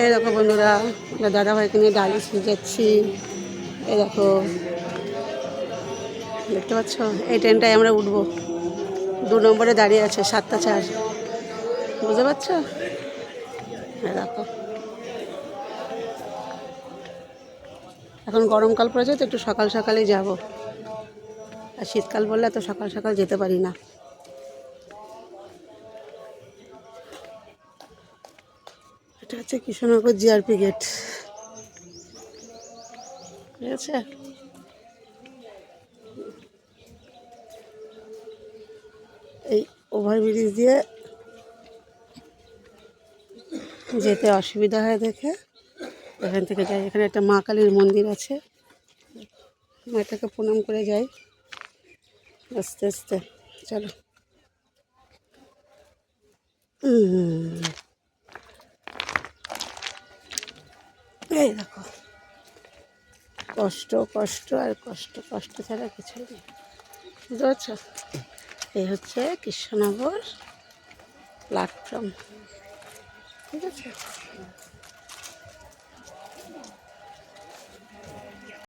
এই দেখো বন্ধুরা, আমরা দাদাভাইকে নিয়ে ডালি যাচ্ছি। এই দেখো, দেখতে পাচ্ছ? এই ট্রেনটায় আমরা উঠবো। দু নম্বরে দাঁড়িয়ে আছে, সাতটা চার। বুঝতে পারছ? দেখো। এখন গরমকাল পড়েছে তো একটু সকাল সকালেই যাব। আর শীতকাল বললে এত সকাল সকাল যেতে পারি না। এটা হচ্ছে কৃষ্ণনগর জিআরপি গেট ঠিক আছে? এই ওভারব্রিজ দিয়ে যেতে অসুবিধা হয় দেখে। এখান থেকে যাই। এখানে একটা মা কালীর মন্দির আছে। মাটাকে প্রণাম করে যাই। আস্তে আস্তে। চলো। উম। এই দেখো। কষ্ট কষ্ট আর কষ্ট কষ্ট ছাড়া কিছু নেই। বুঝতে পারছ? এই হচ্ছে কৃষ্ণনগর প্ল্যাটফর্ম ঠিক আছে?